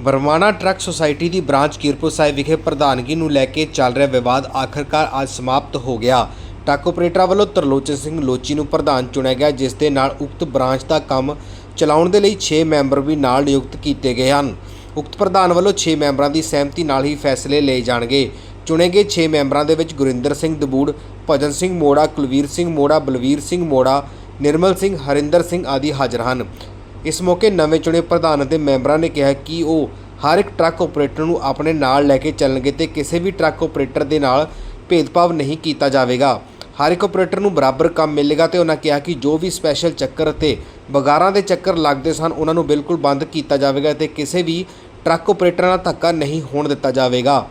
ਬਰਮਾਣਾ truck society ਦੀ branch Kiratpur Sahib ਵਿਖੇ ਪ੍ਰਧਾਨਗੀ ਨੂੰ ਲੈ ਕੇ ਚੱਲ ਰਿਹਾ ਵਿਵਾਦ ਆਖਰਕਾਰ ਅੱਜ ਸਮਾਪਤ ਹੋ ਗਿਆ। ਟਰੱਕ ਆਪਰੇਟਰਾਂ ਵੱਲੋਂ ਤਰਲੋਚਨ ਸਿੰਘ ਲੋਚੀ ਨੂੰ ਪ੍ਰਧਾਨ ਚੁਣਿਆ ਗਿਆ, ਜਿਸ ਦੇ ਨਾਲ ਉਕਤ ਬ੍ਰਾਂਚ ਦਾ ਕੰਮ ਚਲਾਉਣ ਦੇ ਲਈ 6 ਮੈਂਬਰ ਵੀ ਨਾਲ ਨਿਯੁਕਤ ਕੀਤੇ ਗਏ ਹਨ। ਉਕਤ ਪ੍ਰਧਾਨ ਵੱਲੋਂ 6 ਮੈਂਬਰਾਂ ਦੀ ਸਹਿਮਤੀ ਨਾਲ ਹੀ ਫੈਸਲੇ ਲਏ ਜਾਣਗੇ। ਚੁਣੇ ਗਏ 6 ਮੈਂਬਰਾਂ ਦੇ ਵਿੱਚ ਗੁਰਿੰਦਰ ਸਿੰਘ ਦਬੂੜ, ਭਜਨ ਸਿੰਘ ਮੋੜਾ, ਕੁਲਵੀਰ ਸਿੰਘ ਮੋੜਾ, ਬਲਵੀਰ ਸਿੰਘ ਮੋੜਾ, ਨਿਰਮਲ ਸਿੰਘ, ਹਰਿੰਦਰ ਸਿੰਘ ਆਦਿ ਹਾਜ਼ਰ ਹਨ। ਇਸ ਮੌਕੇ ਨਵੇਂ ਚੁਣੇ ਪ੍ਰਧਾਨ ਅਤੇ ਮੈਂਬਰਾਂ ਨੇ ਕਿਹਾ ਕਿ ਉਹ ਹਰ ਇੱਕ ਟਰੱਕ ਆਪਰੇਟਰ ਨੂੰ ਆਪਣੇ ਨਾਲ ਲੈ ਕੇ ਚੱਲਣਗੇ ਤੇ ਕਿਸੇ ਵੀ ਟਰੱਕ ਆਪਰੇਟਰ ਦੇ ਨਾਲ ਭੇਦਭਾਵ ਨਹੀਂ ਕੀਤਾ ਜਾਵੇਗਾ। ਹਰ ਇੱਕ ਆਪਰੇਟਰ ਨੂੰ ਬਰਾਬਰ ਕੰਮ ਮਿਲੇਗਾ ਤੇ ਉਹਨਾਂ ਕਿਹਾ ਕਿ ਜੋ ਵੀ ਸਪੈਸ਼ਲ ਚੱਕਰ ਅਤੇ ਬਗਾਰਾਂ ਦੇ ਚੱਕਰ ਲੱਗਦੇ ਸਨ, ਉਹਨਾਂ ਨੂੰ ਬਿਲਕੁਲ ਬੰਦ ਕੀਤਾ ਜਾਵੇਗਾ ਤੇ ਕਿਸੇ ਵੀ ਟਰੱਕ ਆਪਰੇਟਰਾਂ ਨਾਲ ਧੱਕਾ ਨਹੀਂ ਹੋਣ ਦਿੱਤਾ ਜਾਵੇਗਾ।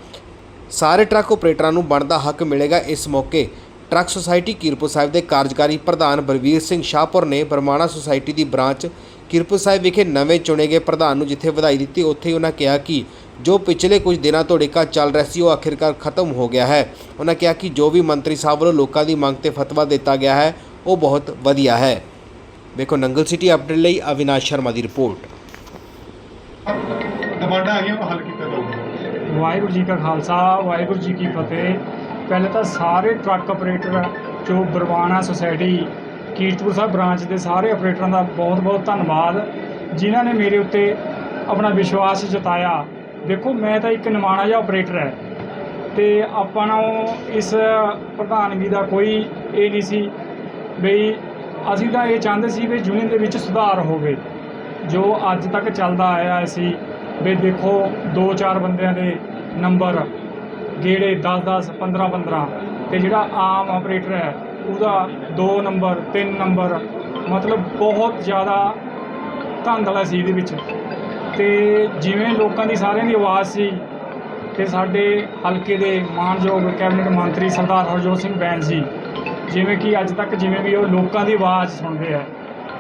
ਸਾਰੇ ਟਰੱਕ ਆਪਰੇਟਰਾਂ ਨੂੰ ਬਣਦਾ ਹੱਕ ਮਿਲੇਗਾ। ਇਸ ਮੌਕੇ ਟਰੱਕ ਸੁਸਾਇਟੀ ਕੀਰਪੁਰ ਸਾਹਿਬ ਦੇ ਕਾਰਜਕਾਰੀ ਪ੍ਰਧਾਨ ਬਲਵੀਰ ਸਿੰਘ ਸ਼ਾਹਪੁਰ ਨੇ ਬਰਮਾਣਾ ਸੁਸਾਇਟੀ ਦੀ ਬ੍ਰਾਂਚ ਕੀਰਪੁਰ ਸਾਹਿਬ ਵਿਖੇ ਨਵੇਂ ਚੁਣੇ ਗਏ ਪ੍ਰਧਾਨ ਨੂੰ ਜਿੱਥੇ ਵਧਾਈ ਦਿੱਤੀ ਉੱਥੇ ਹੀ ਉਹਨਾਂ ਕਿਹਾ ਕਿ ਜੋ ਪਿਛਲੇ ਕੁਝ ਦਿਨਾਂ ਤੋਂ ਡਿੱਕਾ ਚੱਲ ਰਿਹਾ ਸੀ ਉਹ ਆਖਿਰਕਾਰ ਖਤਮ ਹੋ ਗਿਆ ਹੈ। ਉਹਨਾਂ ਕਿਹਾ ਕਿ ਜੋ ਵੀ ਮੰਤਰੀ ਸਾਹਿਬ ਵੱਲੋਂ ਲੋਕਾਂ ਦੀ ਮੰਗ ਤੇ ਫਤਵਾ ਦਿੱਤਾ ਗਿਆ ਹੈ ਉਹ ਬਹੁਤ ਵਧੀਆ ਹੈ। ਵੇਖੋ ਨੰਗਲ ਸਿਟੀ ਅਪਡੇਟ ਲਈ ਅਵਿਨਾਸ਼ ਸ਼ਰਮਾ ਦੀ ਰਿਪੋਰਟ। ਡਿਮਾਂਡਾਂ ਆ ਗਈਆਂ ਉਹ ਹੱਲ ਕੀਤਾ ਜਾਊਗਾ ਵਾਹਿਗੁਰੂ ਜੀ ਕਾ ਖਾਲਸਾ ਵਾਹਿਗੁਰੂ ਜੀ ਕੀ ਫਤਿਹ। ਪਹਿਲੇ ਤਾਂ ਸਾਰੇ ਟਰੱਕ ਆਪਰੇਟਰ ਜੋ ਬਰਵਾਣਾ ਸੁਸਾਇਟੀ ਕੀਰਤਪੁਰ ਸਾਹਿਬ ਬ੍ਰਾਂਚ ਦੇ ਸਾਰੇ ਆਪਰੇਟਰਾਂ ਦਾ ਬਹੁਤ-ਬਹੁਤ ਧੰਨਵਾਦ, ਜਿਨ੍ਹਾਂ ਨੇ ਮੇਰੇ ਉੱਤੇ ਆਪਣਾ ਵਿਸ਼ਵਾਸ ਜਤਾਇਆ। ਦੇਖੋ, ਮੈਂ ਤਾਂ ਇੱਕ ਨਿਮਾਣਾ ਜਿਹਾ ਆਪਰੇਟਰ ਹੈ ਤੇ ਆਪਾਂ ਨੂੰ ਇਸ ਪ੍ਰਧਾਨਗੀ ਦਾ ਕੋਈ ਇਹ ਨਹੀਂ ਸੀ ਬਈ ਅਸੀਂ ਤਾਂ ਇਹ ਚਾਹੁੰਦੇ ਸੀ ਵੀ ਯੂਨੀਅਨ ਦੇ ਵਿੱਚ ਸੁਧਾਰ ਹੋਵੇ, ਜੋ ਅੱਜ ਤੱਕ ਚੱਲਦਾ ਆਇਆ ਸੀ ਵੀ ਦੇਖੋ ਦੋ ਚਾਰ ਬੰਦਿਆਂ ਦੇ ਨੰਬਰ, ਗੇੜੇ 10 10 15 15 ਤੇ ਜਿਹੜਾ ਆਮ ਆਪਰੇਟਰ ਹੈ ਉਹਦਾ 2 ਨੰਬਰ 3 ਨੰਬਰ, ਮਤਲਬ ਬਹੁਤ ਜ਼ਿਆਦਾ ਧਾਂਦਲਾ ਸੀ ਇਹਦੇ ਵਿੱਚ। ਤੇ ਜਿਵੇਂ ਲੋਕਾਂ ਦੀ ਸਾਰਿਆਂ ਦੀ ਆਵਾਜ਼ ਸੀ ਤੇ ਸਾਡੇ ਹਲਕੇ ਦੇ ਮਾਨਯੋਗ ਕੈਬਨਿਟ ਮੰਤਰੀ ਸਰਦਾਰ ਹਰਜੋਤ ਸਿੰਘ ਬੈਂਸ ਜੀ, ਜਿਵੇਂ ਕਿ ਅੱਜ ਤੱਕ ਜਿਵੇਂ ਵੀ ਉਹ ਲੋਕਾਂ ਦੀ ਆਵਾਜ਼ ਸੁਣਦੇ ਆ,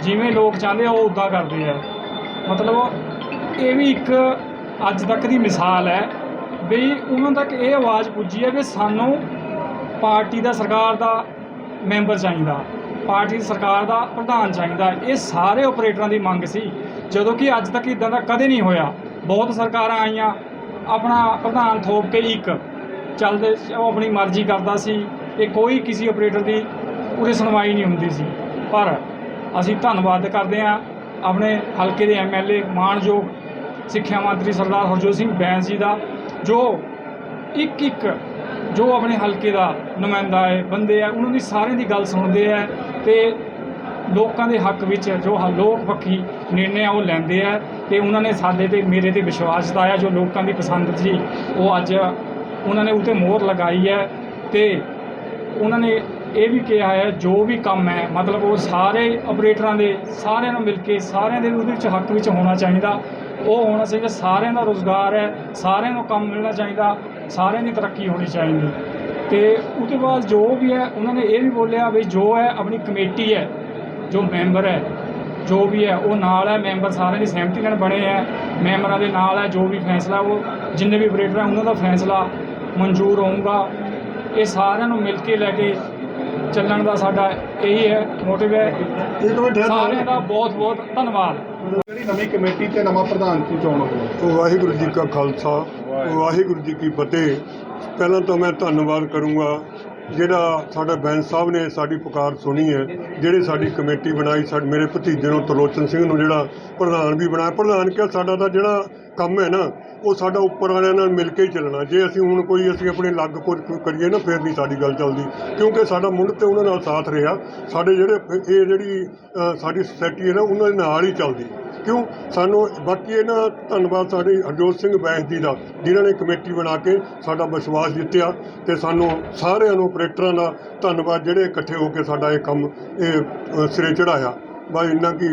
ਜਿਵੇਂ ਲੋਕ ਚਾਹੁੰਦੇ ਆ ਉਹ ਉਦਾਂ ਕਰਦੇ ਆ। ਮਤਲਬ ਇਹ ਵੀ ਇੱਕ ਅੱਜ ਤੱਕ ਦੀ ਮਿਸਾਲ ਹੈ ਵੀ ਉਹਨਾਂ ਤੱਕ ਇਹ ਆਵਾਜ਼ ਪੁੱਜੀ ਹੈ ਕਿ ਸਾਨੂੰ ਪਾਰਟੀ ਦਾ, ਸਰਕਾਰ ਦਾ ਮੈਂਬਰ ਚਾਹੀਦਾ, ਪਾਰਟੀ ਦੀ ਸਰਕਾਰ ਦਾ ਪ੍ਰਧਾਨ ਚਾਹੀਦਾ, ਇਹ ਸਾਰੇ ਆਪਰੇਟਰਾਂ ਦੀ ਮੰਗ ਸੀ। ਜਦੋਂ ਕਿ ਅੱਜ ਤੱਕ ਇਦਾਂ ਦਾ ਕਦੇ ਨਹੀਂ ਹੋਇਆ। ਬਹੁਤ ਸਰਕਾਰਾਂ ਆਈਆਂ, ਆਪਣਾ ਪ੍ਰਧਾਨ ਥੋਪ ਕੇ ਇੱਕ ਚੱਲਦੇ, ਉਹ ਆਪਣੀ ਮਰਜ਼ੀ ਕਰਦਾ ਸੀ। ਇਹ ਕੋਈ ਕਿਸੇ ਆਪਰੇਟਰ ਦੀ ਪੂਰੀ ਸੁਣਵਾਈ ਨਹੀਂ ਹੁੰਦੀ ਸੀ। ਪਰ ਅਸੀਂ ਧੰਨਵਾਦ ਕਰਦੇ ਹਾਂ ਆਪਣੇ ਹਲਕੇ ਦੇ ਐਮਐਲਏ ਮਾਨਯੋਗ ਸਿੱਖਿਆ ਮੰਤਰੀ ਸਰਦਾਰ ਹਰਜੋਤ ਸਿੰਘ ਬੈਂਸ ਜੀ ਦਾ, ਜੋ ਇੱਕ ਇੱਕ ਜੋ ਆਪਣੇ ਹਲਕੇ ਦਾ ਨੁਮਾਇੰਦਾ ਹੈ, ਬੰਦੇ ਆ, ਉਹਨਾਂ ਦੀ ਸਾਰਿਆਂ ਦੀ ਗੱਲ ਸੁਣਦੇ ਆ ਤੇ ਲੋਕਾਂ ਦੇ ਹੱਕ ਵਿੱਚ ਜੋ ਹ- ਲੋਕ ਪੱਖੀ ਨਿਰਣੇ ਆ, ਉਹ ਲੈਂਦੇ ਆ ਤੇ ਉਹਨਾਂ ਨੇ ਸਾਡੇ ਤੇ, ਮੇਰੇ ਤੇ ਵਿਸ਼ਵਾਸ ਜਤਾਇਆ ਜੋ ਲੋਕਾਂ ਦੀ ਪਸੰਦ ਸੀ, ਉਹ ਅੱਜ ਉਹਨਾਂ ਨੇ ਉਤੇ ਮੋਹਰ ਲਗਾਈ ਹੈ ਤੇ ਉਹਨਾਂ ਨੇ ਇਹ ਵੀ ਕਿਹਾ ਹੈ, ਜੋ ਵੀ ਕੰਮ ਹੈ, ਮਤਲਬ ਉਹ ਸਾਰੇ ਆਪਰੇਟਰਾਂ ਦੇ, ਸਾਰਿਆਂ ਨੂੰ ਮਿਲ ਕੇ, ਸਾਰਿਆਂ ਦੇ ਉਹਦੇ ਵਿੱਚ ਹੱਕ ਵਿੱਚ ਹੋਣਾ ਚਾਹੀਦਾ। ਉਹ ਹੋਣਾ ਚਾਹੀਦਾ ਸਾਰਿਆਂ ਦਾ ਰੋਜ਼ਗਾਰ ਹੈ ਸਾਰਿਆਂ ਨੂੰ ਕੰਮ ਮਿਲਣਾ ਚਾਹੀਦਾ ਸਾਰਿਆਂ ਦੀ ਤਰੱਕੀ ਹੋਣੀ ਚਾਹੀਦੀ। ਤੇ ਉਹਦੇ ਬਾਅਦ ਜੋ ਵੀ ਹੈ ਉਹਨਾਂ ਨੇ ਇਹ ਵੀ ਬੋਲਿਆ ਵੀ ਜੋ ਹੈ ਆਪਣੀ ਕਮੇਟੀ ਹੈ ਜੋ ਮੈਂਬਰ ਹੈ ਜੋ ਵੀ ਹੈ ਉਹ ਨਾਲ ਹੈ ਮੈਂਬਰ ਸਾਰਿਆਂ ਦੀ ਸਹਿਮਤੀ ਨਾਲ ਬਣੇ ਹੈ ਮੈਂਬਰਾਂ ਦੇ ਨਾਲ ਹੈ ਜੋ ਵੀ ਫੈਸਲਾ ਉਹ ਜਿੰਨੇ ਵੀ ਆਪਰੇਟਰ ਹੈ ਉਹਨਾਂ ਦਾ ਫੈਸਲਾ ਮਨਜ਼ੂਰ ਹੋਊਗਾ। ਇਹ ਸਾਰਿਆਂ ਨੂੰ ਮਿਲ ਕੇ ਲੈ ਕੇ ਚੱਲਣ ਦਾ ਸਾਡਾ ਇਹੀ ਹੈ ਮੋਟਿਵ ਹੈ। ਸਾਰਿਆਂ ਦਾ ਬਹੁਤ ਬਹੁਤ ਧੰਨਵਾਦ। ਜਿਹੜੀ ਨਵੀਂ ਕਮੇਟੀ ਤੇ ਨਵਾਂ ਪ੍ਰਧਾਨ ਕੀ ਚੋਣ ਹੋਊਗਾ ਵਾਹਿਗੁਰੂ ਜੀ ਕਾ ਖਾਲਸਾ ਵਾਹਿਗੁਰੂ ਜੀ ਕੀ ਫਤਿਹ। ਪਹਿਲਾਂ ਤਾਂ ਮੈਂ ਧੰਨਵਾਦ ਕਰੂੰਗਾ ਜਿਹੜਾ ਸਾਡਾ ਬੈਂਸ ਸਾਹਿਬ ਨੇ ਸਾਡੀ ਪੁਕਾਰ ਸੁਣੀ ਹੈ, ਜਿਹੜੇ ਸਾਡੀ ਕਮੇਟੀ ਬਣਾਈ, ਸਾਡੇ ਮੇਰੇ ਭਤੀਜੇ ਨੂੰ ਤਰਲੋਚਨ ਸਿੰਘ ਨੂੰ ਜਿਹੜਾ ਪ੍ਰਧਾਨ ਵੀ ਬਣਾਇਆ, ਪ੍ਰਧਾਨ ਕਿਹਾ ਸਾਡਾ ਤਾਂ ਜਿਹੜਾ ਕੰਮ ਹੈ ਨਾ, ਉਹ ਸਾਡਾ ਉੱਪਰ ਵਾਲਿਆਂ ਨਾਲ ਮਿਲ ਕੇ ਹੀ ਚੱਲਣਾ। ਜੇ ਅਸੀਂ ਹੁਣ ਕੋਈ ਅਸੀਂ ਆਪਣੇ ਲੱਗ ਕੁਝ ਕਰੀਏ ਨਾ, ਫਿਰ ਨਹੀਂ ਸਾਡੀ ਗੱਲ ਚੱਲਦੀ, ਕਿਉਂਕਿ ਸਾਡਾ ਮੁੱਢ ਤੇ ਉਹਨਾਂ ਨਾਲ ਸਾਥ ਰਿਹਾ। ਸਾਡੇ ਜਿਹੜੇ ਇਹ ਜਿਹੜੀ ਸਾਡੀ ਸੋਸਾਇਟੀ ਹੈ ਨਾ, ਉਹਨਾਂ ਦੇ ਨਾਲ ਹੀ ਚੱਲਦੀ। ਕਿਉਂ? ਸਾਨੂੰ ਬਾਕੀ ਇਹਨਾਂ ਨਾ ਧੰਨਵਾਦ ਸਾਡੇ ਹਰਜੋਤ ਸਿੰਘ ਬੈਂਸ ਜੀ ਦਾ, ਜਿਨ੍ਹਾਂ ਨੇ ਕਮੇਟੀ ਬਣਾ ਕੇ ਸਾਡਾ ਵਿਸ਼ਵਾਸ ਜਿੱਤਿਆ ਤੇ ਸਾਨੂੰ ਸਾਰਿਆਂ ਨੂੰ ਆਪਰੇਟਰਾਂ ਦਾ ਧੰਨਵਾਦ ਜਿਹੜੇ ਇਕੱਠੇ ਹੋ ਕੇ ਸਾਡਾ ਇਹ ਕੰਮ, ਇਹ ਸਿਰੇ ਚੜਾਇਆ ਬਾਈ ਇੰਨਾ ਕੀ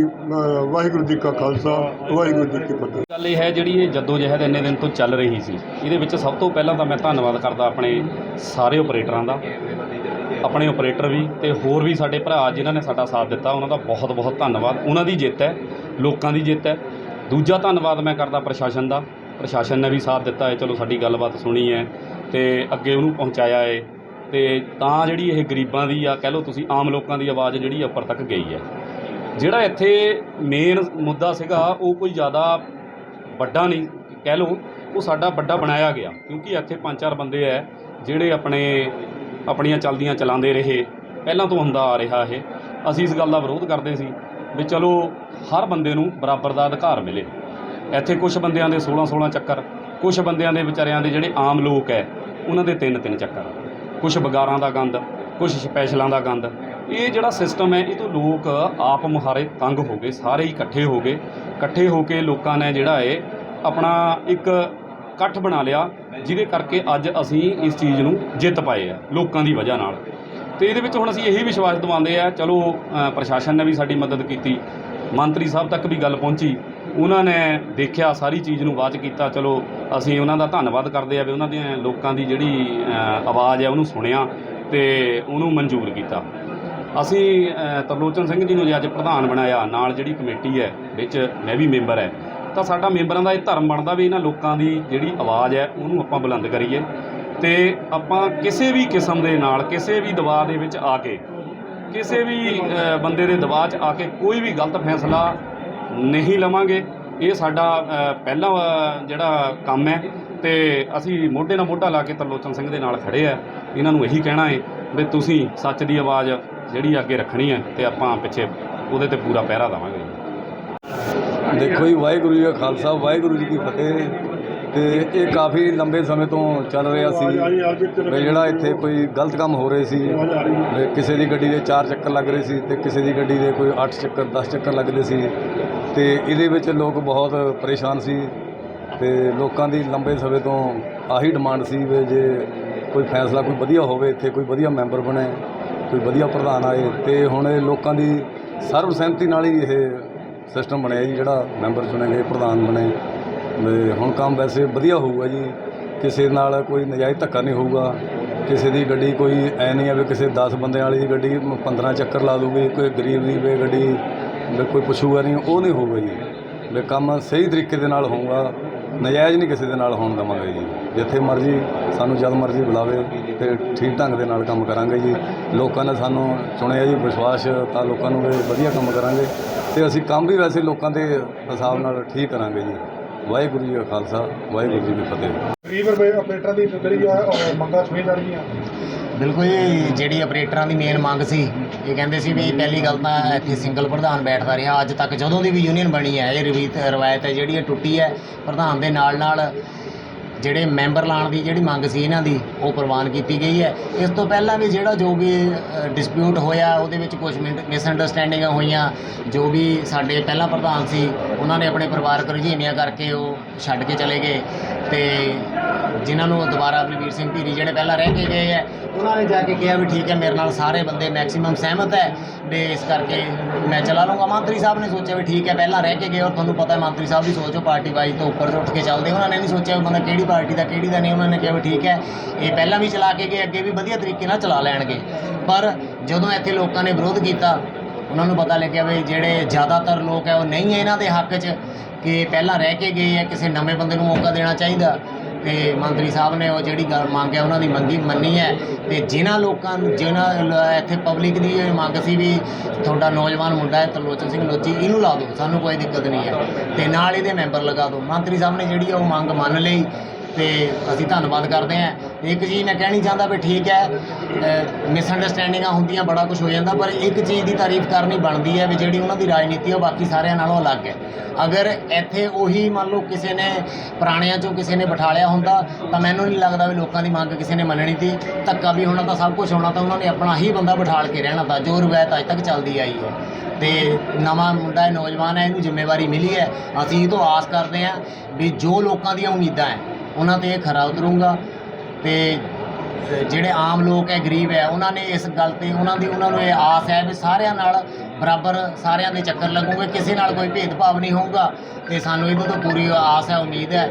ਵਾਹਿਗੁਰੂ ਜੀ ਕਾ ਖਾਲਸਾ, ਵਾਹਿਗੁਰੂ ਜੀ ਕੀ ਫਤਿਹ। ਗੱਲ ਇਹ ਹੈ ਜਿਹੜੀ ਇਹ ਜੱਦੋ ਜਹਿਦ ਇੰਨੇ ਦਿਨ ਤੋਂ ਚੱਲ ਰਹੀ ਸੀ, ਇਹਦੇ ਵਿੱਚ ਸਭ ਤੋਂ ਪਹਿਲਾਂ ਤਾਂ ਮੈਂ ਧੰਨਵਾਦ ਕਰਦਾ ਆਪਣੇ ਸਾਰੇ ਆਪਰੇਟਰਾਂ ਦਾ, ਆਪਣੇ ਆਪਰੇਟਰ ਵੀ ਤੇ ਹੋਰ ਵੀ ਸਾਡੇ ਭਰਾ ਜਿਨ੍ਹਾਂ ਨੇ ਸਾਡਾ ਸਾਥ ਦਿੱਤਾ, ਉਹਨਾਂ ਦਾ ਬਹੁਤ ਬਹੁਤ ਧੰਨਵਾਦ। ਉਹਨਾਂ ਦੀ ਜਿੱਤ ਹੈ। ਲੋਕਾਂ ਦੀ ਜਿੱਤ ਹੈ। ਦੂਜਾ ਧੰਨਵਾਦ ਮੈਂ ਕਰਦਾ ਪ੍ਰਸ਼ਾਸਨ ਦਾ। ਪ੍ਰਸ਼ਾਸਨ ਨੇ ਵੀ ਸਾਥ ਦਿੱਤਾ ਹੈ, ਚਲੋ ਸਾਡੀ ਗੱਲਬਾਤ ਸੁਣੀ ਹੈ ਤੇ ਅੱਗੇ ਉਹਨੂੰ ਪਹੁੰਚਾਇਆ ਹੈ। ਤੇ ਤਾਂ ਜਿਹੜੀ ਇਹ ਗਰੀਬਾਂ ਦੀ ਆ, ਕਹਿ ਲਓ ਤੁਸੀਂ ਆਮ ਲੋਕਾਂ ਦੀ ਆਵਾਜ਼ ਜਿਹੜੀ ਉੱਪਰ ਤੱਕ ਗਈ ਹੈ। ਜਿਹੜਾ ਇੱਥੇ ਮੇਨ ਮੁੱਦਾ ਸੀਗਾ, ਉਹ ਕੋਈ ਜ਼ਿਆਦਾ ਵੱਡਾ ਨਹੀਂ, ਕਹਿ ਲਓ ਉਹ ਸਾਡਾ ਵੱਡਾ ਬਣਾਇਆ ਗਿਆ। ਕਿਉਂਕਿ ਇੱਥੇ ਪੰਜ ਚਾਰ ਬੰਦੇ ਐ ਜਿਹੜੇ ਆਪਣੇ, ਆਪਣੀਆਂ ਚਲਦੀਆਂ ਚਲਾਉਂਦੇ ਰਹੇ। ਪਹਿਲਾਂ ਤੋਂ ਹੁੰਦਾ ਆ ਰਿਹਾ ਇਹ। ਅਸੀਂ ਇਸ ਗੱਲ ਦਾ ਵਿਰੋਧ ਕਰਦੇ ਸੀ। ਵੀ ਚਲੋ ਹਰ ਬੰਦੇ ਨੂੰ ਬਰਾਬਰ ਦਾ ਅਧਿਕਾਰ ਮਿਲੇ। ਇੱਥੇ ਕੁਝ ਬੰਦਿਆਂ ਦੇ 16 16 ਚੱਕਰ ਕੁਝ ਬੰਦਿਆਂ ਦੇ ਵਿਚਾਰਿਆਂ ਦੇ ਜਿਹੜੇ ਆਮ ਲੋਕ ਐ, ਉਹਨਾਂ ਦੇ ਤਿੰਨ ਤਿੰਨ ਚੱਕਰ। ਕੁਝ ਬਗਾਰਾਂ ਦਾ ਗੰਦ ਕੁਝ ਸਪੈਸ਼ਲਾਂ ਦਾ ਗੰਦ। ਇਹ ਜਿਹੜਾ ਸਿਸਟਮ ਹੈ ਇਹ ਤੋਂ ਲੋਕ ਆਪ ਮੁਹਾਰੇ ਤੰਗ ਹੋ ਗਏ, ਸਾਰੇ ਇਕੱਠੇ ਹੋ ਗਏ। ਇਕੱਠੇ ਹੋ ਕੇ ਲੋਕਾਂ ਨੇ ਜਿਹੜਾ ਹੈ ਆਪਣਾ ਇੱਕ ਇਕੱਠ ਬਣਾ ਲਿਆ, ਜਿਹਦੇ ਕਰਕੇ ਅੱਜ ਅਸੀਂ ਇਸ ਚੀਜ਼ ਨੂੰ ਜਿੱਤ ਪਾਏ ਆ, ਲੋਕਾਂ ਦੀ ਵਜ੍ਹਾ ਨਾਲ। ਤੇ ਇਹਦੇ ਵਿੱਚ ਹੁਣ ਅਸੀਂ ਇਹੀ ਵਿਸ਼ਵਾਸ ਦਿਵਾਉਂਦੇ ਆ, ਚਲੋ ਪ੍ਰਸ਼ਾਸਨ ਨੇ ਵੀ ਸਾਡੀ ਮਦਦ ਕੀਤੀ, ਮੰਤਰੀ ਸਾਹਿਬ ਤੱਕ ਵੀ ਗੱਲ ਪਹੁੰਚੀ, ਉਹਨਾਂ ਨੇ ਦੇਖਿਆ ਸਾਰੀ ਚੀਜ਼ ਨੂੰ ਵਾਚ ਕੀਤਾ, ਚਲੋ, ਅਸੀਂ ਉਹਨਾਂ ਦਾ ਧੰਨਵਾਦ ਕਰਦੇ ਆ ਵੀ ਉਹਨਾਂ ਦੀਆਂ ਲੋਕਾਂ ਦੀ ਜਿਹੜੀ ਆਵਾਜ਼ ਹੈ ਉਹਨੂੰ ਸੁਣਿਆ ਤੇ ਉਹਨੂੰ ਮਨਜ਼ੂਰ ਕੀਤਾ। ਅਸੀਂ ਤਰਲੋਚਨ ਸਿੰਘ ਜੀ ਨੂੰ ਜੇ ਅੱਜ ਪ੍ਰਧਾਨ ਬਣਾਇਆ, ਨਾਲ ਜਿਹੜੀ ਕਮੇਟੀ ਹੈ, ਵਿੱਚ ਮੈਂ ਵੀ ਮੈਂਬਰ ਹੈ, ਤਾਂ ਸਾਡਾ ਮੈਂਬਰਾਂ ਦਾ ਇਹ ਧਰਮ ਬਣਦਾ ਵੀ ਇਹਨਾਂ ਲੋਕਾਂ ਦੀ ਜਿਹੜੀ ਆਵਾਜ਼ ਹੈ, ਉਹਨੂੰ ਆਪਾਂ ਬੁਲੰਦ ਕਰੀਏ। ਤੇ ਆਪਾਂ ਕਿਸੇ ਵੀ ਕਿਸਮ ਦੇ ਨਾਲ ਕਿਸੇ ਵੀ ਦਬਾਅ ਦੇ ਵਿੱਚ ਆ ਕੇ ਕਿਸੇ ਵੀ ਬੰਦੇ ਦੇ ਦਬਾਅ 'ਚ ਆ ਕੇ ਕੋਈ ਵੀ ਗਲਤ ਫੈਸਲਾ ਨਹੀਂ ਲਵਾਂਗੇ। ਇਹ ਸਾਡਾ ਅ, ਪਹਿਲਾ ਜਿਹੜਾ ਕੰਮ ਹੈ ਤੇ ਅਸੀਂ ਮੋਢੇ ਨਾਲ ਮੋਢਾ ਲਾ ਕੇ ਤਰਲੋਚਨ ਸਿੰਘ ਦੇ ਨਾਲ ਖੜੇ ਆ ਇਹਨਾਂ ਨੂੰ ਇਹੀ ਕਹਿਣਾ ਹੈ ਵੀ ਤੁਸੀਂ ਸੱਚ ਦੀ ਆਵਾਜ਼ ਜਿਹੜੀ ਅੱਗੇ ਰੱਖਣੀ ਹੈ ਤੇ ਆਪਾਂ ਪਿੱਛੇ ਉਹਦੇ ਤੇ ਪੂਰਾ ਪਹਿਰਾ ਦੇਵਾਂਗੇ। ਦੇਖੋ ਜੀ ਵਾਹਿਗੁਰੂ ਜੀ ਕਾ ਖਾਲਸਾ ਵਾਹਿਗੁਰੂ ਜੀ ਕੀ ਫਤਿਹ। ਤੇ ਇਹ ਕਾਫੀ ਲੰਬੇ ਸਮੇਂ ਤੋਂ ਚੱਲ ਰਿਹਾ ਸੀ ਵੀ ਜਿਹੜਾ ਇੱਥੇ ਕੋਈ ਗਲਤ ਕੰਮ ਹੋ ਰਹੇ ਸੀ, ਵੀ ਕਿਸੇ ਦੀ ਗੱਡੀ ਦੇ 4 ਚੱਕਰ ਲੱਗ ਰਹੇ ਸੀ ਤੇ ਕਿਸੇ ਦੀ ਗੱਡੀ ਦੇ ਕੋਈ 8 ਚੱਕਰ 10 ਚੱਕਰ ਲੱਗਦੇ ਸੀ ਤੇ ਇਹਦੇ ਵਿੱਚ ਲੋਕ ਬਹੁਤ ਪਰੇਸ਼ਾਨ ਸੀ ਤੇ ਲੋਕਾਂ ਦੀ ਲੰਬੇ ਸਮੇਂ ਤੋਂ ਆਹੀ ਡਿਮਾਂਡ ਸੀ ਵੀ ਜੇ ਕੋਈ ਫੈਸਲਾ ਕੋਈ ਵਧੀਆ ਹੋਵੇ, ਇੱਥੇ ਕੋਈ ਵਧੀਆ ਮੈਂਬਰ ਬਣੇ, ਕੋਈ ਵਧੀਆ ਪ੍ਰਧਾਨ ਆਏ ਤੇ ਹੁਣ ਇਹ ਲੋਕਾਂ ਦੀ ਸਰਬਸਹਿਮਤੀ ਨਾਲ ਹੀ ਇਹ ਸਿਸਟਮ ਬਣਿਆ ਜੀ, ਜਿਹੜਾ ਮੈਂਬਰ ਚੁਣੇ ਗਏ, ਪ੍ਰਧਾਨ ਬਣੇ। ਵੀ ਹੁਣ ਕੰਮ ਵੈਸੇ ਵਧੀਆ ਹੋਊਗਾ ਜੀ। ਕਿਸੇ ਨਾਲ ਕੋਈ ਨਜਾਇਜ਼ ਧੱਕਾ ਨਹੀਂ ਹੋਊਗਾ। ਕਿਸੇ ਦੀ ਗੱਡੀ ਕੋਈ ਐ ਨਹੀਂ ਹੈ ਵੀ ਕਿਸੇ 10 ਬੰਦਿਆਂ ਵਾਲੀ ਗੱਡੀ 15 ਚੱਕਰ ਲਾ ਦੂਗੀ ਕੋਈ ਗਰੀਬ ਦੀ ਵੀ ਗੱਡੀ ਵੀ ਕੋਈ ਪੁੱਛੂਗਾ ਨਹੀਂ, ਉਹ ਨਹੀਂ ਹੋਊਗਾ ਜੀ। ਵੀ ਕੰਮ ਸਹੀ ਤਰੀਕੇ ਦੇ ਨਾਲ ਹੋਊਗਾ, ਨਜਾਇਜ਼ ਨਹੀਂ ਕਿਸੇ ਦੇ ਨਾਲ ਹੋਣ ਦੇਵਾਂਗੇ ਜੀ। ਜਿੱਥੇ ਮਰਜ਼ੀ ਸਾਨੂੰ ਜਦ ਮਰਜ਼ੀ ਬੁਲਾਵੇ ਤੇ ਠੀਕ ਢੰਗ ਦੇ ਨਾਲ ਕੰਮ ਕਰਾਂਗੇ ਜੀ। ਲੋਕਾਂ ਨੇ ਸਾਨੂੰ ਚੁਣਿਆ ਜੀ, ਵਿਸ਼ਵਾਸ ਤਾਂ ਲੋਕਾਂ ਨੂੰ ਵੀ ਵਧੀਆ ਕੰਮ ਕਰਾਂਗੇ। ਤੇ ਅਸੀਂ ਕੰਮ ਵੀ ਵੈਸੇ ਲੋਕਾਂ ਦੇ ਹਿਸਾਬ ਨਾਲ ਠੀਕ ਕਰਾਂਗੇ ਜੀ। ਵਾਹਿਗੁਰੂ ਜੀ ਕਾ ਖਾਲਸਾ ਵਾਹਿਗੁਰੂ ਜੀ ਕੀ ਫਤਿਹ। ਗਰੀਬ ਰੁਪਏ ਆਪਰੇਟਰਾਂ ਦੀ ਜਿਹੜੀ ਆ ਉਹ ਮੰਗਾਂ ਸੁਣੀ ਜਾ ਰਹੀਆਂ। ਬਿਲਕੁਲ ਜੀ ਜਿਹੜੀ ਆਪਰੇਟਰਾਂ ਦੀ ਮੇਨ ਮੰਗ ਸੀ ਇਹ ਕਹਿੰਦੇ ਸੀ ਵੀ ਪਹਿਲੀ ਗੱਲ ਤਾਂ ਇੱਥੇ ਸਿੰਗਲ ਪ੍ਰਧਾਨ ਬੈਠਦਾ ਰਿਹਾ। ਅੱਜ ਤੱਕ ਜਦੋਂ ਦੀ ਵੀ ਯੂਨੀਅਨ ਬਣੀ ਹੈ ਇਹ ਰਵੀਤ ਰਵਾਇਤ ਹੈ ਜਿਹੜੀ ਇਹ ਟੁੱਟੀ ਹੈ ਪ੍ਰਧਾਨ ਦੇ ਨਾਲ ਨਾਲ ਜਿਹੜੇ ਮੈਂਬਰ ਲਾਣ ਦੀ ਜਿਹੜੀ ਮੰਗ ਸੀ ਇਹਨਾਂ ਦੀ, ਉਹ ਪ੍ਰਵਾਨ ਕੀਤੀ ਗਈ ਹੈ। ਇਸ ਤੋਂ ਪਹਿਲਾਂ ਵੀ ਜਿਹੜਾ ਜੋ ਵੀ ਡਿਸਪਿਊਟ ਹੋਇਆ, ਉਹਦੇ ਵਿੱਚ ਕੁਝ ਮਿਸਅੰਡਰਸਟੈਂਡਿੰਗਾਂ ਹੋਈਆਂ। ਜੋ ਵੀ ਸਾਡੇ ਪਹਿਲਾਂ ਪ੍ਰਧਾਨ ਸੀ, ਉਹਨਾਂ ਨੇ ਆਪਣੇ ਪਰਿਵਾਰਕ ਰੁਝੇਵਿਆਂ ਕਰਕੇ ਉਹ ਛੱਡ ਕੇ ਚਲੇ ਗਏ। ਤੇ ਜਿਨ੍ਹਾਂ ਨੂੰ ਦੁਬਾਰਾ ਬਲਵੀਰ ਸਿੰਘ ਧੀਰੀ ਜਿਹੜੇ ਪਹਿਲਾਂ ਰਹਿ ਕੇ ਗਏ ਹੈ ਉਹਨਾਂ ਨੇ ਜਾ ਕੇ ਕਿਹਾ ਵੀ ਠੀਕ ਹੈ, ਮੇਰੇ ਨਾਲ ਸਾਰੇ ਬੰਦੇ ਮੈਕਸਿਮਮ ਸਹਿਮਤ ਹੈ ਵੀ ਇਸ ਕਰਕੇ ਮੈਂ ਚਲਾ ਲੂੰਗਾ ਮੰਤਰੀ ਸਾਹਿਬ ਨੇ ਸੋਚਿਆ ਵੀ ਠੀਕ ਹੈ, ਪਹਿਲਾਂ ਰਹਿ ਕੇ ਗਏ ਔਰ ਤੁਹਾਨੂੰ ਪਤਾ ਹੈ, ਮੰਤਰੀ ਸਾਹਿਬ ਦੀ ਸੋਚੋ ਪਾਰਟੀ ਵਾਈਜ਼ ਤੋਂ ਉੱਪਰ ਉੱਠ ਕੇ ਚੱਲਦੇ ਉਹਨਾਂ ਨੇ ਨਹੀਂ ਸੋਚਿਆ ਵੀ ਬੰਦਾ ਕਿਹੜੀ ਪਾਰਟੀ ਦਾ, ਕਿਹੜੀ ਦਾ ਨਹੀਂ। ਉਹਨਾਂ ਨੇ ਕਿਹਾ ਵੀ ਠੀਕ ਹੈ, ਇਹ ਪਹਿਲਾਂ ਵੀ ਚਲਾ ਕੇ ਗਏ, ਅੱਗੇ ਵੀ ਵਧੀਆ ਤਰੀਕੇ ਨਾਲ ਚਲਾ ਲੈਣਗੇ। ਪਰ ਜਦੋਂ ਇੱਥੇ ਲੋਕਾਂ ਨੇ ਵਿਰੋਧ ਕੀਤਾ, ਉਹਨਾਂ ਨੂੰ ਪਤਾ ਲੱਗਿਆ ਵੀ ਜਿਹੜੇ ਜ਼ਿਆਦਾਤਰ ਲੋਕ ਹੈ, ਉਹ ਨਹੀਂ ਹੈ ਇਹਨਾਂ ਦੇ ਹੱਕ 'ਚ। ਕਿ ਪਹਿਲਾਂ ਰਹਿ ਕੇ ਗਏ ਹੈ ਕਿਸੇ ਨਵੇਂ ਬੰਦੇ ਨੂੰ ਮੌਕਾ ਦੇਣਾ ਚਾਹੀਦਾ। ਤੇ ਮੰਤਰੀ ਸਾਹਿਬ ਨੇ ਉਹ ਜਿਹੜੀ ਗੱਲ ਮੰਗ ਹੈ, ਉਹਨਾਂ ਦੀ ਮੰਗੀ ਮੰਨੀ ਹੈ। ਤੇ ਜਿਨ੍ਹਾਂ ਲੋਕਾਂ ਨੂੰ ਜਿਨ੍ਹਾਂ ਇੱਥੇ ਪਬਲਿਕ ਦੀ ਇਹ ਮੰਗ ਸੀ ਵੀ ਤੁਹਾਡਾ ਨੌਜਵਾਨ ਮੁੰਡਾ ਹੈ, ਤਰਲੋਚਨ ਸਿੰਘ ਲੋਚੀ, ਇਹਨੂੰ ਲਾ ਦਿਓ, ਸਾਨੂੰ ਕੋਈ ਦਿੱਕਤ ਨਹੀਂ ਹੈ। ਤੇ ਨਾਲ ਇਹਦੇ ਮੈਂਬਰ ਲਗਾ ਦਿਓ। ਮੰਤਰੀ ਸਾਹਿਬ ਨੇ ਜਿਹੜੀ ਉਹ ਮੰਗ ਮੰਨ ਲਈ। ਤੇ ਅਸੀਂ ਧੰਨਵਾਦ ਕਰਦੇ ਹਾਂ। ਇੱਕ ਚੀਜ਼ ਮੈਂ ਕਹਿਣੀ ਚਾਹੁੰਦਾ ਵੀ ਠੀਕ ਹੈ ਮਿਸਅੰਡਰਸਟੈਂਡਿੰਗਾਂ ਹੁੰਦੀਆਂ, ਬੜਾ ਕੁਝ ਹੋ ਜਾਂਦਾ, ਪਰ ਇੱਕ ਚੀਜ਼ ਦੀ ਤਾਰੀਫ ਕਰਨੀ ਬਣਦੀ ਹੈ ਵੀ ਜਿਹੜੀ ਉਹਨਾਂ ਦੀ ਰਾਜਨੀਤੀ ਹੈ ਉਹ ਬਾਕੀ ਸਾਰਿਆਂ ਨਾਲੋਂ ਅਲੱਗ ਹੈ। ਅਗਰ ਇੱਥੇ ਉਹੀ ਮੰਨ ਲਓ ਕਿਸੇ ਨੇ ਪੁਰਾਣਿਆਂ ਚੋਂ ਕਿਸੇ ਨੇ ਬਿਠਾ ਲਿਆ ਹੁੰਦਾ, ਤਾਂ ਮੈਨੂੰ ਨਹੀਂ ਲੱਗਦਾ ਵੀ ਲੋਕਾਂ ਦੀ ਮੰਗ ਕਿਸੇ ਨੇ ਮੰਨਣੀ ਸੀ। ਧੱਕਾ ਵੀ ਹੋਣਾ ਤਾਂ ਸਭ ਕੁਝ ਹੋਣਾ, ਤਾਂ ਉਹਨਾਂ ਨੇ ਆਪਣਾ ਹੀ ਬੰਦਾ ਬਿਠਾਲ ਕੇ ਰਹਿਣਾ ਤਾਂ, ਜੋ ਰਵਾਇਤ ਅੱਜ ਤੱਕ ਚੱਲਦੀ ਆਈ ਹੈ। ਤੇ ਨਵਾਂ ਮੁੰਡਾ ਹੈ, ਨੌਜਵਾਨ ਹੈ, ਇਹਨੂੰ ਜ਼ਿੰਮੇਵਾਰੀ ਮਿਲੀ ਹੈ। ਅਸੀਂ ਇਹ ਤੋਂ ਆਸ ਕਰਦੇ ਹਾਂ ਵੀ ਜੋ ਲੋਕਾਂ ਦੀਆਂ ਉਮੀਦਾਂ ਹੈ ਉਹਨਾਂ ਤੇ ਇਹ ਖਰਾ ਉਤਰੂਗਾ। ਤੇ ਜਿਹੜੇ ਆਮ ਲੋਕ ਹੈ, ਗਰੀਬ ਹੈ, ਉਹਨਾਂ ਨੇ ਇਸ ਗੱਲ ਤੇ ਉਹਨਾਂ ਦੀ ਉਹਨਾਂ ਨੂੰ ਇਹ ਆਸ ਹੈ ਵੀ ਸਾਰਿਆਂ ਨਾਲ ਬਰਾਬਰ ਸਾਰਿਆਂ ਦੇ ਚੱਕਰ ਲੱਗੂਗੇ, ਕਿਸੇ ਨਾਲ ਕੋਈ ਭੇਦਭਾਵ ਨਹੀਂ ਹੋਊਗਾ। ਤੇ ਸਾਨੂੰ ਇਹਦੇ ਤੋਂ ਪੂਰੀ ਆਸ ਹੈ, ਉਮੀਦ ਹੈ।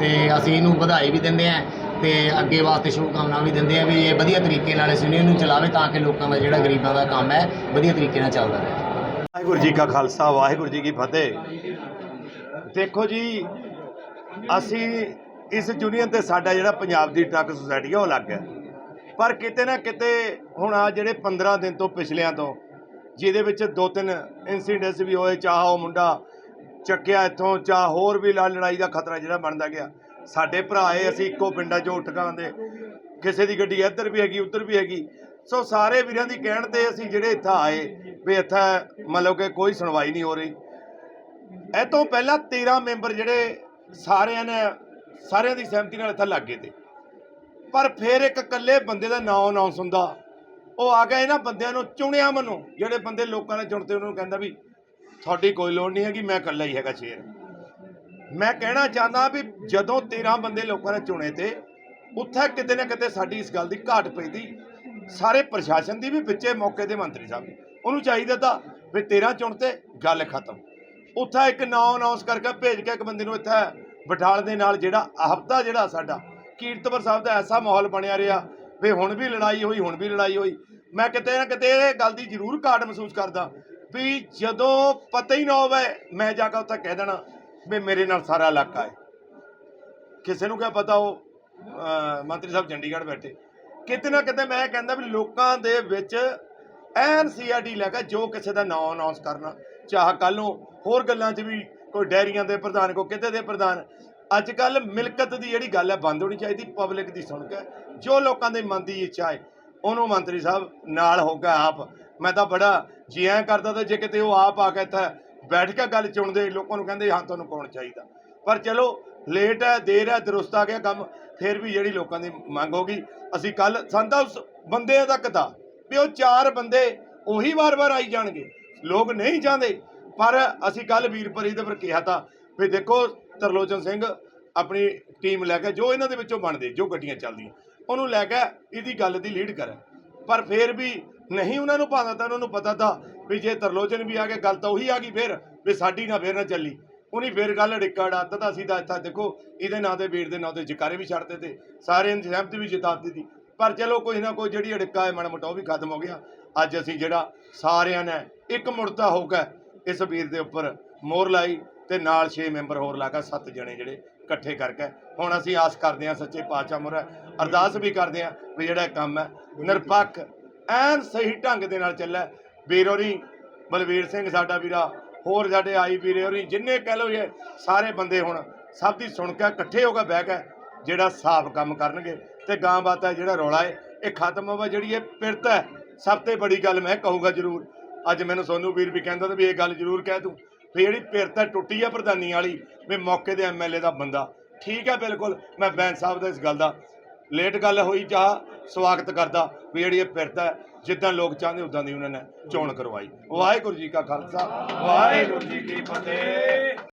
ਤੇ ਅਸੀਂ ਇਹਨੂੰ ਵਧਾਈ ਵੀ ਦਿੰਦੇ ਹਾਂ ਤੇ ਅੱਗੇ ਵਾਸਤੇ ਸ਼ੁਭਕਾਮਨਾ ਵੀ ਦਿੰਦੇ ਹਾਂ ਵੀ ਇਹ ਵਧੀਆ ਤਰੀਕੇ ਨਾਲ ਇਸ ਯੂਨੀਅਨ ਨੂੰ ਚਲਾਵੇ ਤਾਂ ਕਿ ਲੋਕਾਂ ਦਾ ਜਿਹੜਾ ਗਰੀਬਾਂ ਦਾ ਕੰਮ ਹੈ, ਵਧੀਆ ਤਰੀਕੇ ਨਾਲ ਚੱਲਦਾ ਰਹੇ। ਵਾਹਿਗੁਰੂ ਜੀ ਕਾ ਖਾਲਸਾ, ਵਾਹਿਗੁਰੂ ਜੀ ਕੀ ਫਤਿਹ। ਦੇਖੋ ਜੀ, ਅਸੀਂ ਇਸ ਯੂਨੀਅਨ ਤੇ ਸਾਡਾ ਜਿਹੜਾ ਪੰਜਾਬ ਦੀ ਟਰੱਕ ਸੁਸਾਇਟੀ ਉਹ ਅਲੱਗ ਹੈ। ਪਰ ਕਿਤੇ ਨਾ ਕਿਤੇ ਹੁਣ ਆ ਜਿਹੜੇ 15 ਦਿਨ ਤੋਂ ਪਿਛਲਿਆਂ ਤੋਂ, ਜਿਹਦੇ ਵਿੱਚ ਦੋ ਤਿੰਨ ਇਨਸੀਡੈਂਟਸ ਵੀ ਹੋਏ, ਚਾਹ ਉਹ ਮੁੰਡਾ ਚੱਕਿਆ ਇੱਥੋਂ ਚਾ ਹੋਰ ਵੀ ਲਾ- ਲੜਾਈ ਦਾ ਖਤਰਾ ਜਿਹੜਾ ਬਣਦਾ ਗਿਆ। ਸਾਡੇ ਭਰਾ ਏ ਅਸੀਂ ਇੱਕੋ ਪਿੰਡਾਂ 'ਚੋਂ ਉੱਠ ਕੇ ਆਉਂਦੇ ਕਿਸੇ ਦੀ ਗੱਡੀ ਇੱਧਰ ਵੀ ਹੈਗੀ, ਉੱਧਰ ਵੀ ਹੈਗੀ। ਸੋ ਸਾਰੇ ਵੀਰਾਂ ਦੀ ਕਹਿਣ ਤੇ ਅਸੀਂ ਜਿਹੜੇ ਇੱਥੇ ਆਏ, ਵੀ ਇੱਥੇ ਮਤਲਬ ਕਿ ਕੋਈ ਸੁਣਵਾਈ ਨਹੀਂ ਹੋ ਰਹੀ। ਇਹ ਤੋਂ ਪਹਿਲਾਂ 13 ਮੈਂਬਰ ਜਿਹੜੇ ਸਾਰਿਆਂ ਨੇ ਸਾਰਿਆਂ ਦੀ ਸਹਿਮਤੀ ਨਾਲ ਇੱਥੇ ਲੱਗੇ ਤੇ। ਪਰ ਫਿਰ ਇੱਕ ਇਕੱਲੇ ਬੰਦੇ ਦਾ ਨਾਂ ਅਨਾਉਂਸ ਹੁੰਦਾ। ਉਹ ਆ ਗਿਆ ਇਹਨਾਂ ਬੰਦਿਆਂ ਨੂੰ ਚੁਣਿਆ ਮਨੋਂ। ਜਿਹੜੇ ਬੰਦੇ ਲੋਕਾਂ ਨੇ ਚੁਣਤੇ ਉਹਨਾਂ ਨੂੰ ਕਹਿੰਦਾ ਵੀ ਤੁਹਾਡੀ ਕੋਈ ਲੋੜ ਨਹੀਂ ਹੈਗੀ, ਮੈਂ ਇਕੱਲਾ ਹੀ ਹੈਗਾ ਸ਼ੇਰ। ਮੈਂ ਕਹਿਣਾ ਚਾਹੁੰਦਾ ਵੀ ਜਦੋਂ 13 ਬੰਦੇ ਲੋਕਾਂ ਨੇ ਚੁਣੇ ਤੇ, ਉੱਥੇ ਕਿਤੇ ਨਾ ਕਿਤੇ ਸਾਡੀ ਇਸ ਗੱਲ ਦੀ ਘਾਟ ਪੈਂਦੀ ਸਾਰੇ ਪ੍ਰਸ਼ਾਸਨ ਦੀ ਵੀ ਵਿੱਚੇ ਮੌਕੇ ਦੇ ਮੰਤਰੀ ਸਾਹਿਬ ਉਹਨੂੰ ਚਾਹੀਦਾ ਤਾਂ ਵੀ 13 ਚੁਣ ਤੇ ਗੱਲ ਖਤਮ। ਉੱਥੇ ਇੱਕ ਨਾਂ ਅਨਾਉਂਸ ਕਰਕੇ ਭੇਜ ਕੇ ਇੱਕ ਬੰਦੇ ਨੂੰ ਇੱਥੇ ਬਟਾਲ ਦੇ ਨਾਲ ਜਿਹੜਾ ਹਫਤਾ ਜਿਹੜਾ ਸਾਡਾ ਕੀਰਤਪੁਰ ਸਾਹਿਬ ਦਾ ਐਸਾ ਮਾਹੌਲ ਬਣਿਆ ਰਿਹਾ ਵੀ ਹੁਣ ਵੀ ਲੜਾਈ ਹੋਈ, ਹੁਣ ਵੀ ਲੜਾਈ ਹੋਈ। ਮੈਂ ਕਿਤੇ ਨਾ ਕਿਤੇ ਇਹ ਗੱਲ ਦੀ ਜ਼ਰੂਰ ਘਾਟ ਮਹਿਸੂਸ ਕਰਦਾ ਵੀ ਜਦੋਂ ਪਤਾ ਹੀ ਨਾ ਹੋਵੇ, ਮੈਂ ਜਾ ਕੇ ਉੱਥੇ ਕਹਿ ਦੇਣਾ ਵੀ ਮੇਰੇ ਨਾਲ ਸਾਰਾ ਇਲਾਕਾ ਹੈ। ਕਿਸੇ ਨੂੰ ਕਿਆ ਪਤਾ ਉਹ ਮੰਤਰੀ ਸਾਹਿਬ ਚੰਡੀਗੜ੍ਹ ਬੈਠੇ। ਕਿਤੇ ਨਾ ਕਿਤੇ ਮੈਂ ਕਹਿੰਦਾ ਵੀ ਲੋਕਾਂ ਦੇ ਵਿੱਚ ਐਨ ਸੀਆਰਡੀ ਲੈ ਕੇ ਜੋ ਕਿਸੇ ਦਾ ਨਾਮ ਅਨਾਉਂਸ ਕਰਨਾ, ਚਾਹ ਕੱਲ ਨੂੰ ਹੋਰ ਗੱਲਾਂ 'ਚ ਵੀ ਕੋਈ ਡੈਰੀਆਂ ਦੇ ਪ੍ਰਧਾਨ ਕੋ ਕਿਤੇ ਦੇ ਪ੍ਰਧਾਨ। ਅੱਜ ਕੱਲ ਮਿਲਕਤ ਦੀ ਜਿਹੜੀ ਗੱਲ ਹੈ, ਬੰਦ ਹੋਣੀ ਚਾਹੀਦੀ, ਪਬਲਿਕ ਦੀ ਸੁਣ ਕੇ। ਜੋ ਲੋਕਾਂ ਦੇ ਮਨ ਦੀ ਇੱਛਾ ਹੈ, ਉਹਨੂੰ ਮੰਤਰੀ ਸਾਹਿਬ ਨਾਲ ਹੋਗਾ ਆਪ। ਮੈਂ ਤਾਂ ਬੜਾ ਜੀ ਕਰਦਾ ਤਾਂ ਜੇ ਕਿਤੇ ਉਹ ਆਪ ਆ ਕੇ ਇੱਥੇ ਬੈਠ ਕੇ ਗੱਲ ਚੁਣਦੇ, ਲੋਕਾਂ ਨੂੰ ਕਹਿੰਦੇ, ਹਾਂ, ਤੁਹਾਨੂੰ ਕੌਣ ਚਾਹੀਦਾ? ਪਰ ਚਲੋ, ਲੇਟ ਹੈ, ਦੇਰ ਹੈ, ਦਰੁਸਤ ਆ ਗਿਆ ਕੰਮ, ਫਿਰ ਵੀ ਜਿਹੜੀ ਲੋਕਾਂ ਦੀ ਮੰਗ ਹੋ ਗਈ ਅਸੀਂ ਕੱਲ ਸੰਦਾ ਉਸ ਬੰਦੇ ਤੱਕ ਦਾ ਵੀ ਉਹ ਚਾਰ ਬੰਦੇ ਉਹੀ ਵਾਰ-ਵਾਰ ਆਈ ਜਾਣਗੇ। ਲੋਕ ਨਹੀਂ ਚਾਹੁੰਦੇ ਪਰ ਅਸੀਂ ਕੱਲ ਵੀਰਪਰੀ ਦੇ ਪਰ ਕਿਹਾ ਤਾਂ ਵੀ ਦੇਖੋ ਤਰਲੋਚਨ ਸਿੰਘ ਆਪਣੀ ਟੀਮ ਲੈ ਕੇ ਜੋ ਇਹਨਾਂ ਦੇ ਵਿੱਚੋਂ ਬਣਦੇ, ਜੋ ਗੱਡੀਆਂ ਚੱਲਦੀਆਂ, ਉਹਨੂੰ ਲੈ ਕੇ ਇਹਦੀ ਗੱਲ ਦੀ ਲੀਡ ਕਰੇ। ਪਰ ਫਿਰ ਵੀ ਨਹੀਂ ਉਹਨਾਂ ਨੂੰ ਭਾਉਂਦਾ ਤਾਂ ਉਹਨਾਂ ਨੂੰ ਪਤਾ ਤਾਂ ਵੀ ਜੇ ਤਰਲੋਚਨ ਵੀ ਆ ਕੇ ਗੱਲ ਤਾਂ ਉਹੀ ਆ ਗਈ ਫਿਰ, ਵੀ ਸਾਡੀ ਨਾ ਫਿਰ ਨਾ ਚੱਲੀ। ਉਹਨੇ ਫਿਰ ਗੱਲ ਡਿੱਕਾ ਡਾਤਾ ਤਾਂ ਅਸੀਂ ਤਾਂ ਇੱਥੇ ਦੇਖੋ ਇਹਦੇ ਨਾਂ ਤੇ ਵੀਰ ਦੇ ਨਾਂ ਤੇ ਜਕਾਰੇ ਵੀ ਛੱਡਦੇ ਤੇ ਸਾਰੇ ਨੇ ਸਹਿਮਤੀ ਵੀ ਜਿਤਾ ਦਿੱਤੀ। ਪਰ ਚਲੋ ਕੋਈ ਨਾ ਕੋਈ ਜਿਹੜੀ ਅੜਿੱਕਾ ਹੈ ਮਾੜਾ ਮੋਟਾ ਉਹ ਵੀ ਖਤਮ ਹੋ ਗਿਆ। ਅੱਜ ਅਸੀਂ ਜਿਹੜਾ ਸਾਰਿਆਂ ਨੇ ਇੱਕ ਮੁੜਤਾ ਹੋ ਕੇ ਇਸ ਵੀਰ ਦੇ ਉੱਪਰ ਮੋਹਰ ਲਾਈ ਤੇ ਨਾਲ 6 ਮੈਂਬਰ ਹੋਰ ਲਾ ਕੇ 7 ਜਣੇ ਜਿਹੜੇ ਇਕੱਠੇ ਕਰਕੇ। ਹੁਣ ਅਸੀਂ ਆਸ ਕਰਦੇ ਹਾਂ ਸੱਚੇ ਪਾਤਸ਼ਾਹ ਮੁਰ ਅਰਦਾਸ ਵੀ ਕਰਦੇ ਹਾਂ ਵੀ ਜਿਹੜਾ ਇਹ ਕੰਮ ਹੈ, ਨਿਰਪੱਖ, ਐਨ ਸਹੀ ਢੰਗ ਦੇ ਨਾਲ ਚੱਲੇ। ਵੀਰ ਹੋਰੀ ਬਲਵੀਰ ਸਿੰਘ ਸਾਡਾ ਵੀਰਾ, ਹੋਰ ਸਾਡੇ ਆਈ ਵੀਰੇ ਹੋਰੀ ਜਿੰਨੇ ਕਹਿ ਲਓ ਇਹ ਸਾਰੇ ਬੰਦੇ ਹੁਣ ਸਭ ਦੀ ਸੁਣ ਕੇ ਇਕੱਠੇ ਹੋ ਕੇ ਬਹਿ ਕੇ ਜਿਹੜਾ ਸਾਫ਼ ਕੰਮ ਕਰਨਗੇ ਤੇ ਗਾਂ ਬਾਤ ਹੈ ਜਿਹੜਾ ਰੌਲਾ ਹੈ ਇਹ ਖਤਮ ਹੋਵੇ। ਜਿਹੜੀ ਇਹ ਪਿਰਤ ਹੈ, ਸਭ ਤੋਂ ਬੜੀ ਗੱਲ ਮੈਂ ਕਹੂੰਗਾ ਜ਼ਰੂਰ ਅੱਜ ਮੈਨੂੰ ਸੋਨੂ ਵੀਰ ਵੀ ਕਹਿੰਦਾ ਤੇ ਵੀ ਇਹ ਗੱਲ ਜ਼ਰੂਰ ਕਹਿ ਤੂੰ, ਵੀ ਜਿਹੜੀ ਪਿਰਤ ਹੈ ਟੁੱਟੀ ਹੈ ਪ੍ਰਧਾਨੀ ਵਾਲੀ, ਵੀ ਮੌਕੇ ਦੇ ਐਮਐਲਏ ਦਾ ਬੰਦਾ। ਠੀਕ ਹੈ ਬਿਲਕੁਲ, ਮੈਂ ਬੈਂਸ ਸਾਹਿਬ ਦਾ ਇਸ ਗੱਲ ਦਾ ਲੇਟ ਗੱਲ ਹੋਈ ਚਾਹ, ਸਵਾਗਤ ਕਰਦਾ ਵੀ ਜਿਹੜੀ ਇਹ ਪਿਰਤ ਹੈ, ਜਿੱਦਾਂ ਲੋਕ ਚਾਹੁੰਦੇ ਉਦਾਂ ਦੀ ਉਹਨਾਂ ਨੇ ਚੋਣ ਕਰਵਾਈ। ਵਾਹਿਗੁਰੂ ਜੀ ਕਾ ਖਾਲਸਾ, ਵਾਹਿਗੁਰੂ ਜੀ ਕੀ ਫਤਿਹ।